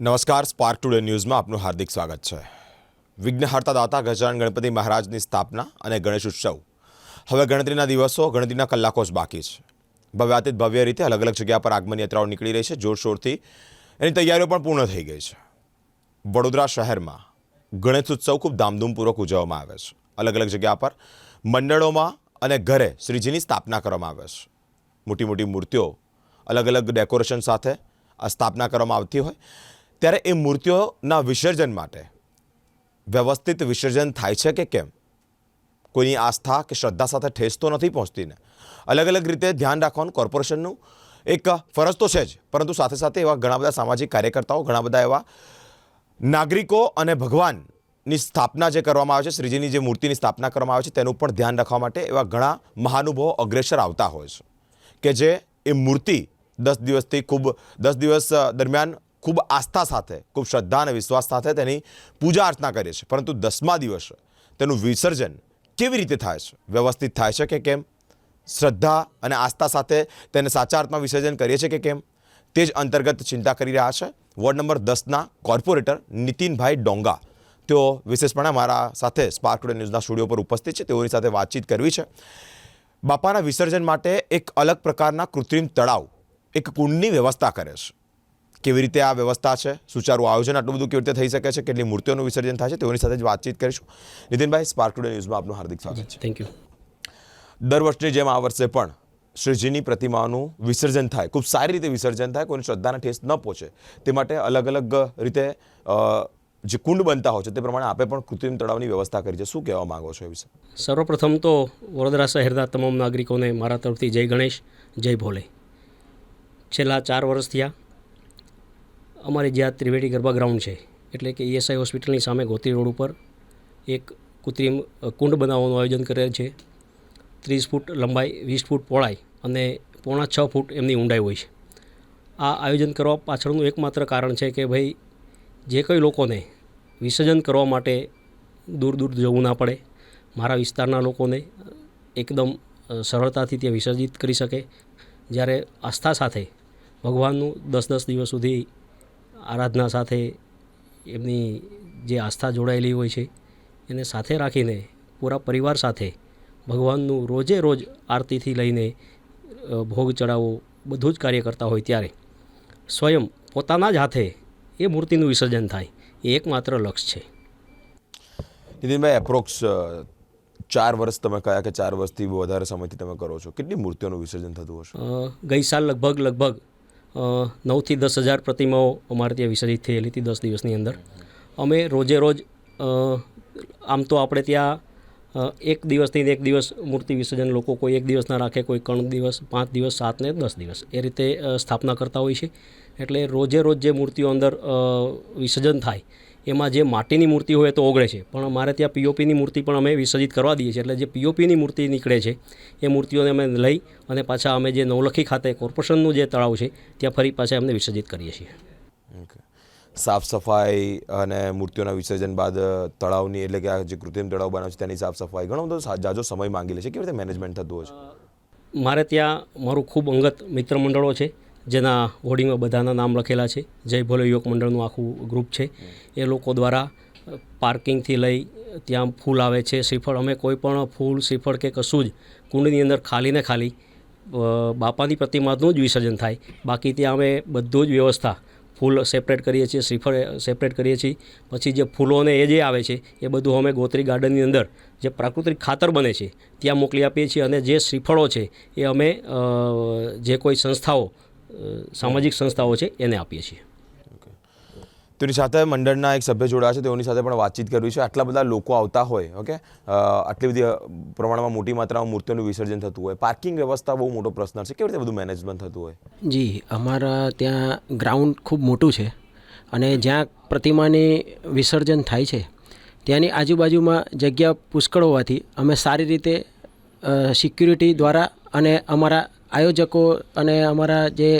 નમસ્કાર spark today ન્યૂઝમાં આપનું હાર્દિક સ્વાગત છે. વિઘ્નહર્તા દાતા ગજાન ગણપતિ મહારાજની સ્થાપના અને ગણેશ ઉત્સવ. હવે ગણતરીના દિવસો, ગણતરીના કલાકો જ બાકી છે. ભવ્યાતીત ભવ્ય રીતે અલગ અલગ જગ્યા પર આગમન યાત્રાઓ નીકળી રહી છે. જોરશોરથી એની તૈયારીઓ પણ પૂર્ણ થઈ ગઈ છે. વડોદરા શહેરમાં ગણેશ ઉત્સવ ખૂબ ધામધૂમપૂર્વક ઉજવવામાં આવે છે. અલગ અલગ જગ્યા પર મંડળોમાં અને ઘરે શ્રીજીની સ્થાપના કરવામાં આવે છે. મોટી મોટી મૂર્તિઓ અલગ અલગ ડેકોરેશન સાથે આ સ્થાપના કરવામાં આવતી હોય. ત્યારે એ મૂર્તિઓના વિસર્જન માટે વ્યવસ્થિત વિસર્જન થાય છે કે કેમ? કોઈની આસ્થા કે શ્રદ્ધા સાથે ઠેસ તો નથી પહોંચતી ને અલગ અલગ રીતે ધ્યાન રાખવાનું કોર્પોરેશનનું એક ફરજ તો છે જ. પરંતુ સાથે સાથે એવા ઘણા બધા સામાજિક કાર્યકર્તાઓ, ઘણા બધા એવા નાગરિકો અને ભગવાનની સ્થાપના જે કરવામાં આવે છે, શ્રીજીની જે મૂર્તિની સ્થાપના કરવામાં આવે છે, તેનું પણ ધ્યાન રાખવા માટે એવા ઘણા મહાનુભાવો અગ્રેસર આવતા હોય છે. કે જે એ મૂર્તિ દસ દિવસથી ખૂબ, દસ દિવસ દરમિયાન ખૂબ આસ્થા સાથે, ખૂબ શ્રદ્ધા અને વિશ્વાસ સાથે તેની પૂજા અર્ચના કરીએ છે પરંતુ દસમા દિવસે તેનું વિસર્જન કેવી રીતે થાય છે? વ્યવસ્થિત થાય છે કે કેમ? શ્રદ્ધા અને આસ્થા સાથે તેને સાચા અર્થમાં વિસર્જન કરીએ છીએ કે કેમ? તે જ અંતર્ગત ચિંતા કરી રહ્યા છે વોર્ડ નંબર દસના કોર્પોરેટર નીતિનભાઈ ડોંગા. તેઓ વિશેષપણે મારા સાથે સ્પાર્ક ટુડે ન્યૂઝના સ્ટુડિયો પર ઉપસ્થિત છે. તેઓની સાથે વાતચીત કરવી છે. બાપાના વિસર્જન માટે એક અલગ પ્રકારના કૃત્રિમ તળાવ, એક કુંડની વ્યવસ્થા કરે છે. કેવી રીતે આ વ્યવસ્થા છે સુચારું આયોજન આટલું બધું કેવી રીતે થઈ શકે છે કેટલી મૂર્તિઓનું વિસર્જન થાય છે તેઓની સાથે જ વાતચીત કરીશું. નીતિનભાઈ સ્પાર્ક ટુડે ન્યૂઝમાં આપનું હાર્દિક સ્વાગત છે. થેન્ક યુ દર વર્ષની જેમ આ વર્ષે પણ શ્રીજીની પ્રતિમાનું વિસર્જન થાય ખૂબ સારી રીતે વિસર્જન થાય કોઈની શ્રદ્ધાને ઠેસ ન પહોંચે તે માટે અલગ અલગ રીતે જે કુંડ બનતા હોય છે તે પ્રમાણે આપે પણ કૃત્રિમ તળાવની વ્યવસ્થા કરી છે. શું કહેવા માંગો છો એ વિશે? સર્વપ્રથમ તો વડોદરા શહેરના તમામ નાગરિકોને મારા તરફથી જય ગણેશ જય ભોલે. છેલ્લા ચાર વર્ષ થયા અમારી જ્યાં ત્રિવેટી ગરબા ગ્રાઉન્ડ છે, એટલે કે ઈએસઆઈ હોસ્પિટલની સામે ગોત્રી રોડ ઉપર એક કૃત્રિમ કુંડ બનાવવાનું આયોજન કરેલ છે. ત્રીસ ફૂટ લંબાઈ, વીસ ફૂટ પહોળાઈ અને પોણા છ ફૂટ એમની ઊંડાઈ હોય છે. આ આયોજન કરવા પાછળનું એકમાત્ર કારણ છે કે ભાઈ, જે કંઈ લોકોને વિસર્જન કરવા માટે દૂર દૂર જવું ના પડે, મારા વિસ્તારના લોકોને એકદમ સરળતાથી ત્યાં વિસર્જિત કરી શકે. જ્યારે આસ્થા સાથે ભગવાનનું દસ દસ દિવસ સુધી આરાધના સાથે એમની જે આસ્થા જોડાયેલી હોય છે એને સાથે રાખીને પૂરા પરિવાર સાથે ભગવાનનું રોજે રોજ આરતીથી લઈને ભોગ ચડાવવો બધું જ કાર્ય કરતા હોય ત્યારે સ્વયં પોતાના જ હાથે એ મૂર્તિનું વિસર્જન થાય એ એકમાત્ર લક્ષ્ય છે. નીતિનભાઈ એપ્રોક્સ ચાર વર્ષ તમે કયા કે ચાર વર્ષથી વધારે સમયથી તમે કરો છો? કેટલી મૂર્તિઓનું વિસર્જન થતું હશે? ગઈ સાલ લગભગ લગભગ નવથી દસ હજાર પ્રતિમાઓ અમારે ત્યાં વિસર્જિત થયેલી હતી દસ દિવસની અંદર. અમે રોજે રોજ આમ તો આપણે ત્યાં એક દિવસથી એક દિવસ મૂર્તિ વિસર્જન લોકો કોઈ એક દિવસના રાખે, કોઈ કણ દિવસ, પાંચ દિવસ, સાત ને દસ દિવસ. એ રીતે સ્થાપના કરતા હોય છે. એટલે રોજે રોજ જે મૂર્તિઓ અંદર વિસર્જન થાય એમાં જે માટીની મૂર્તિ હોય તો ઓગળે છે. પણ મારે ત્યાં પીઓપીની મૂર્તિ પણ અમે વિસર્જિત કરવા દઈએ છીએ. એટલે જે પીઓપીની મૂર્તિ નીકળે છે એ મૂર્તિઓને અમે લઈ અને પાછા અમે જે નવલખી ખાતે કોર્પોરેશનનું જે તળાવ છે ત્યાં ફરી પાછા અમને વિસર્જિત કરીએ છીએ. સાફ સફાઈ અને મૂર્તિઓના વિસર્જન બાદ તળાવની એટલે કે આ જે કૃત્રિમ તળાવ બનાવે છે તેની સાફ સફાઈ ઘણો બધો જાજો સમય માંગી લે છે. કેવી રીતે મેનેજમેન્ટ થતું હોય છે? મારે ત્યાં મારું ખૂબ અંગત મિત્ર મંડળો છે. જેના હોર્ડિંગમાં બધાના નામ લખેલા છે. જય ભોલે યુવક મંડળનું આખું ગ્રુપ છે. એ લોકો દ્વારા પાર્કિંગથી લઈ ત્યાં ફૂલ આવે છે. શ્રીફળ, અમે કોઈ પણ ફૂલ, શ્રીફળ કે કશું જ કુંડની અંદર ખાલી ને ખાલી બાપાની પ્રતિમાનું જ વિસર્જન થાય. બાકી ત્યાં અમે બધું જ વ્યવસ્થા ફૂલ સેપરેટ કરીએ છીએ, શ્રીફળ સેપરેટ કરીએ છીએ. પછી જે ફૂલોને એ જે આવે છે, એ બધું અમે ગોત્રી ગાર્ડનની અંદર જે પ્રાકૃતિક ખાતર બને છે, ત્યાં મોકલી આપીએ છીએ. અને જે શ્રીફળો છે, એ અમે જે કોઈ સંસ્થાઓ સામાજિક સંસ્થાઓ છે એને આપીએ છીએ. તેની સાથે મંડળના એક સભ્ય જોડાયા છે તેઓની સાથે પણ વાતચીત કરવી છે. આટલા બધા લોકો આવતા હોય ઓકે? આટલી બધી પ્રમાણમાં મોટી માત્રામાં મૂર્તિઓનું વિસર્જન થતું હોય. પાર્કિંગ વ્યવસ્થા બહુ મોટો પ્રશ્ન છે. કેવી રીતે બધું મેનેજમેન્ટ થતું હોય? જી અમારા ત્યાં ગ્રાઉન્ડ ખૂબ મોટું છે અને જ્યાં પ્રતિમાની વિસર્જન થાય છે ત્યાંની આજુબાજુમાં જગ્યા પુષ્કળ હોવાથી અમે સારી રીતે સિક્યુરિટી દ્વારા અને અમારા આયોજકો અને અમારા જે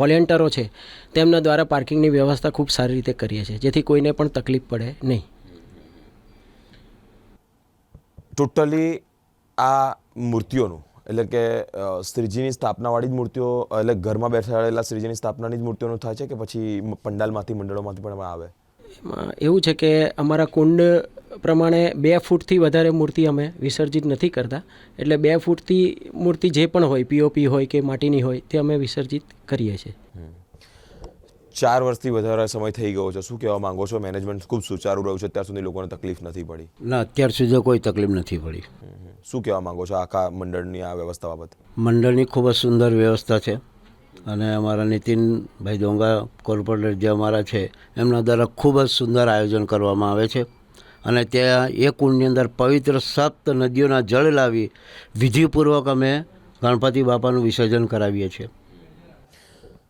વોલેન્ટરો છે, તેમના દ્વારા પાર્કિંગની વ્યવસ્થા ખૂબ સારી રીતે કરીએ છીએ, જેથી કોઈને પણ તકલીફ પડે નહીં. ટોટલી આ મૂર્તિઓનું, એટલે કે શ્રીજીની સ્થાપનાવાળી જ મૂર્તિઓ, એટલે ઘરમાં બેસાડેલા શ્રીજીની સ્થાપનાની જ મૂર્તિઓનું થાય છે કે પછી પંડાલમાંથી, મંડળોમાંથી પણ આવે? એમાં એવું છે કે અમારા કુંડ પ્રમાણે બે ફૂટથી વધારે મૂર્તિ અમે વિસર્જિત નથી કરતા. એટલે બે ફૂટથી મૂર્તિ જે પણ હોય પીઓપી હોય કે માટીની હોય તે અમે વિસર્જિત કરીએ છીએ. ચાર વર્ષથી વધારે સમય થઈ ગયો છે. શું કહેવા માંગો છો? મેનેજમેન્ટ ખૂબ સુચારું રહ્યું છે. અત્યાર સુધી લોકોને તકલીફ નથી પડી. ના અત્યાર સુધી કોઈ તકલીફ નથી પડી. શું કહેવા માંગો છો આખા મંડળની આ વ્યવસ્થા બાબત? મંડળની ખૂબ જ સુંદર વ્યવસ્થા છે. અને અમારા નીતિનભાઈ ડોંગા કોર્પોરેટર જે અમારા છે એમના દ્વારા ખૂબ જ સુંદર આયોજન કરવામાં આવે છે. અને ત્યાં એ કુંડની અંદર પવિત્ર સપ્ત નદીઓના જળ લાવી વિધિપૂર્વક અમે ગણપતિ બાપાનું વિસર્જન કરાવીએ છીએ.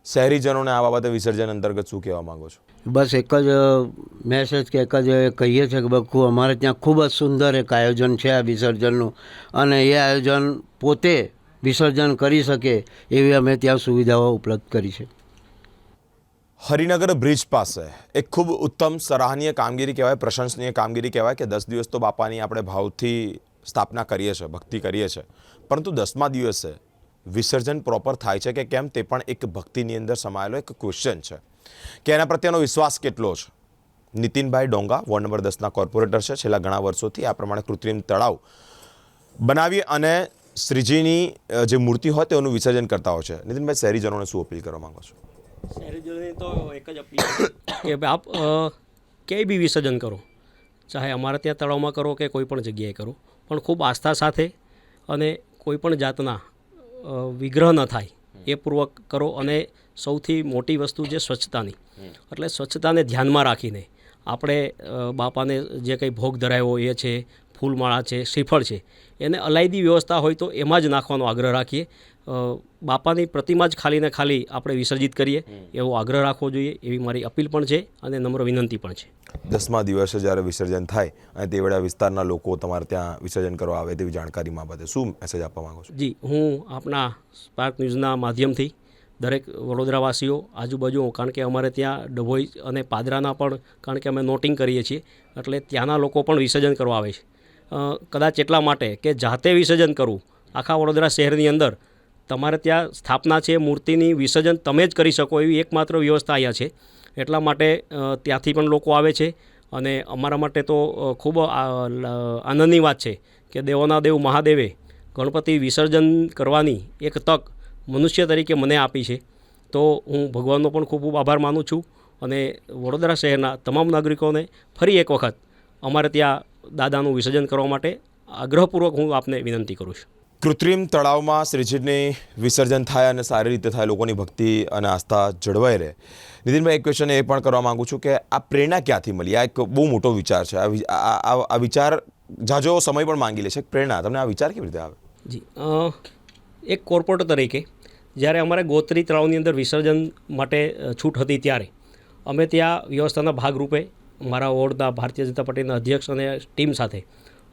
શહેરીજનોને આ બાબતે વિસર્જન અંતર્ગત શું કહેવા માગો છો? બસ એક જ મેસેજ કે એક જ કહીએ છીએ કે બખુ અમારે ત્યાં ખૂબ જ સુંદર એક આયોજન છે આ વિસર્જનનું. અને એ આયોજન પોતે વિસર્જન કરી શકે એવી અમે ત્યાં સુવિધાઓ ઉપલબ્ધ કરી છે. હરિનગર બ્રિજ પાસે એક ખૂબ ઉત્તમ સરાહનીય કામગીરી કહેવાય, પ્રશંસનીય કામગીરી કહેવાય કે દસ દિવસ તો બાપાની આપણે ભાવથી સ્થાપના કરીએ છીએ, ભક્તિ કરીએ છીએ. પરંતુ દસમા દિવસે વિસર્જન પ્રોપર થાય છે કે કેમ તે પણ એક ભક્તિની અંદર સમાયેલો એક ક્વેશ્ચન છે. કે એના પ્રત્યેનો વિશ્વાસ કેટલો છે? નીતિનભાઈ ડોંગા, વોર્ડ નંબર દસના કોર્પોરેટર છે. છેલ્લા ઘણા વર્ષોથી આ પ્રમાણે કૃત્રિમ તળાવ બનાવી અને શ્રીજીની જે મૂર્તિ હોય તેનું વિસર્જન કરતા હોય છે. નીતિનભાઈ, શહેરીજનોને શું અપીલ કરવા માંગો છો? શહેરીજનોની તો એક જ અપીલ કે આપ ક્યાંય બી વિસર્જન કરો. ચાહે અમારા ત્યાં તળાવમાં કરો કે કોઈ પણ જગ્યાએ કરો. પણ ખૂબ આસ્થા સાથે અને કોઈ પણ જાતના વિગ્રહ ન થાય, એ પૂર્વક કરો અને સૌથી મોટી વસ્તુ છે સ્વચ્છતાની. એટલે સ્વચ્છતાને ધ્યાનમાં રાખીને આપણે બાપાને જે કંઈ ભોગ ધરાયો એ છે ફૂલમાળા છે શ્રીફળ છે એને અલાયદી વ્યવસ્થા હોય તો એમાં જ નાખવાનો આગ્રહ રાખીએ. બાપાની પ્રતિમા જ ખાલી ને ખાલી આપણે વિસર્જિત કરીએ એવો આગ્રહ રાખવો જોઈએ એવી મારી અપીલ પણ છે અને નમ્ર વિનંતી પણ છે. દસમા દિવસે જ્યારે વિસર્જન થાય અને તે વેળા વિસ્તારના લોકો તમારે ત્યાં વિસર્જન કરવા આવે તેવી જાણકારી બાબતે શું મેસેજ આપવા માંગુ છો? જી હું આપના સ્પાર્ક ન્યૂઝના માધ્યમથી દરેક વડોદરાવાસીઓ આજુબાજુ કારણ કે અમારે ત્યાં ડભોઈ અને પાદરાના પણ કારણ કે અમે નોટિંગ કરીએ છીએ એટલે ત્યાંના લોકો પણ વિસર્જન કરવા આવે છે. કદાચ એટલા માટે કે જાતે વિસર્જન કરવું. આખા વડોદરા શહેરની અંદર તમારે ત્યાં સ્થાપના છે, મૂર્તિની વિસર્જન તમે જ કરી શકો એવી એકમાત્ર વ્યવસ્થા અહીંયા છે. એટલા માટે ત્યાંથી પણ લોકો આવે છે અને અમારા માટે તો ખૂબ આનંદની વાત છે કે દેવોના દેવ મહાદેવે ગણપતિ વિસર્જન કરવાની એક તક મનુષ્ય તરીકે મને આપી છે. તો હું ભગવાનનો પણ ખૂબ ખૂબ આભાર માનું છું અને વડોદરા શહેરના તમામ નાગરિકોને ફરી એક વખત અમારે ત્યાં દાદાનું વિસર્જન કરવા માટે આગ્રહપૂર્વક હું આપને વિનંતી કરું છું. કૃત્રિમ તળાવમાં શ્રીજીને વિસર્જન થાય અને સારી રીતે થાય લોકોની ભક્તિ અને આસ્થા જળવાઈ રહે. નીતિનભાઈ એક ક્વેશ્ચન એ પણ કરવા માંગુ છું કે આ પ્રેરણા ક્યાંથી મળી? આ એક બહુ મોટો વિચાર છે. આ વિચાર જાજો સમય પણ માંગી લે છે. પ્રેરણા. તમને આ વિચાર કેવી રીતે આવે? જી એક કોર્પોરેટર તરીકે જ્યારે અમારે ગોત્રી તળાવની અંદર વિસર્જન માટે છૂટ હતી ત્યારે અમે ત્યાં વ્યવસ્થાના ભાગરૂપે મારા વોર્ડના ભારતીય જનતા પાર્ટીના અધ્યક્ષ અને ટીમ સાથે.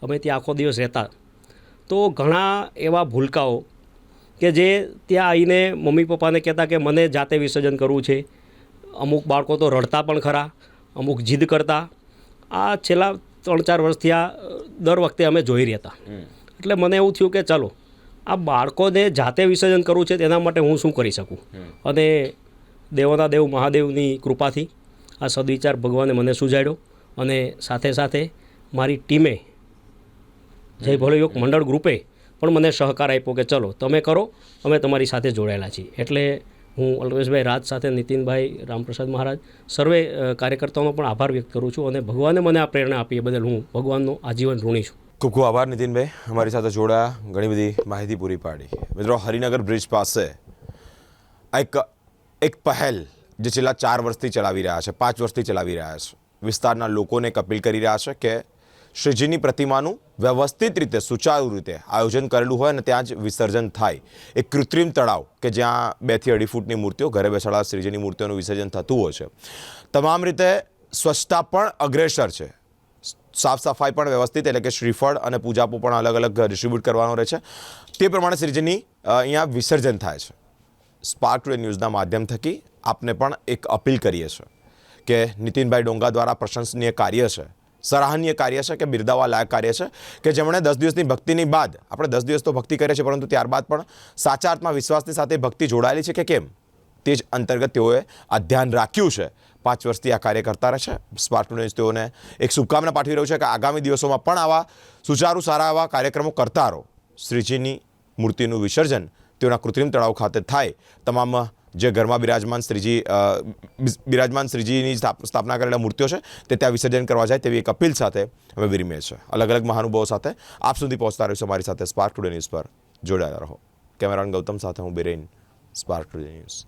અમે ત્યાં આખો દિવસ રહેતા. તો ઘણા એવા ભૂલકાઓ કે જે ત્યાં આવીને મમ્મી પપ્પાને કહેતા કે મને જાતે વિસર્જન કરવું છે. અમુક બાળકો તો રડતા પણ ખરા અમુક જીદ કરતા. આ છેલ્લા ત્રણ ચાર વર્ષથી આ દર વખતે અમે જોઈ રહ્યા હતા એટલે મને એવું થયું કે ચાલો આ બાળકોને જાતે વિસર્જન કરવું છે તેના માટે હું શું કરી શકું? અને દેવોના દેવ મહાદેવની કૃપાથી આ સદવિચાર ભગવાને મને સુજાડ્યો અને સાથે સાથે મારી ટીમે જય ભોલેયોગ મંડળ ગ્રુપે પણ મને સહકાર આપ્યો કે ચલો, તમે કરો, અમે તમારી સાથે જોડાયેલા છીએ. એટલે હું અલ્પેશભાઈ રાજ સાથે નીતિનભાઈ રામપ્રસાદ મહારાજ સર્વે કાર્યકર્તાઓનો પણ આભાર વ્યક્ત કરું છું અને ભગવાને મને આ પ્રેરણા આપી એ બદલ હું ભગવાનનો આજીવન ઋણી છું. ખૂબ ખૂબ આભાર નીતિનભાઈ. અમારી સાથે જોડાયા, ઘણી બધી માહિતી પૂરી પાડી. મિત્રો, હરિનગર બ્રિજ પાસે એક એક પહેલ જે છેલ્લા ચાર વર્ષથી ચલાવી રહ્યા છે, પાંચ વર્ષથી ચલાવી રહ્યા છે. વિસ્તારના લોકોને અપીલ કરી રહ્યા છે કે શ્રીજીની પ્રતિમાનું વ્યવસ્થિત રીતે, સુચારુ રીતે આયોજન કરેલું હોય અને ત્યાં જ વિસર્જન થાય. એક કૃત્રિમ તળાવ કે જ્યાં બેથી અઢી ફૂટની મૂર્તિઓ ઘરે બેસાડા શ્રીજીની મૂર્તિઓનું વિસર્જન થતું હોય છે. તમામ રીતે સ્વચ્છતા પણ અગ્રેસર છે. સાફ સફાઈ પણ વ્યવસ્થિત, એટલે કે શ્રીફળ અને પૂજાપો પણ અલગ અલગ ડિસ્ટ્રીબ્યુટ કરવાનો રહે છે. તે પ્રમાણે શ્રીજીની અહીંયા વિસર્જન થાય છે. સ્પાર્ક ટુડે ન્યૂઝના માધ્યમ થકી આપને પણ એક અપીલ કરીએ છીએ કે નીતિનભાઈ ડોંગા દ્વારા પ્રશંસનીય કાર્ય છે, સરાહનીય કાર્ય છે કે બિરદાવા લાયક કાર્ય છે કે જેમણે દસ દિવસની ભક્તિની બાદ, આપણે દસ દિવસ તો ભક્તિ કરીએ છીએ પરંતુ ત્યારબાદ પણ સાચા અર્થમાં વિશ્વાસની સાથે ભક્તિ જોડાયેલી છે કે કેમ? તે જ અંતર્ગત તેઓએ આ ધ્યાન રાખ્યું છે. પાંચ વર્ષથી આ કાર્ય કરતા રહે છે. સ્પાર્ક ન્યૂઝ તેઓને એક શુભકામના પાઠવી રહ્યું છે કે આગામી દિવસોમાં પણ આવા સુચારુ, સારા આવા કાર્યક્રમો કરતા રહો. શ્રીજીની મૂર્તિનું વિસર્જન તેઓના કૃત્રિમ તળાવ ખાતે થાય. તમામ જે ઘરમાં બિરાજમાન શ્રીજી બિરાજમાન શ્રીજીની સ્થાપના કરેલા મૂર્તિઓ છે, તે ત્યાં વિસર્જન કરવા જાય તેવી એક અપીલ સાથે અમે વિરમીએ છે અલગ અલગ મહાનુભાવો સાથે આપ સુધી પહોંચતા રહીશું અમારી સાથે સ્પાર્ક ટુડે ન્યૂઝ પર. જોડાયેલા રહો. કેમેરાન ગૌતમ સાથે હું બિરેન સ્પાર્ક ટુડે ન્યૂઝ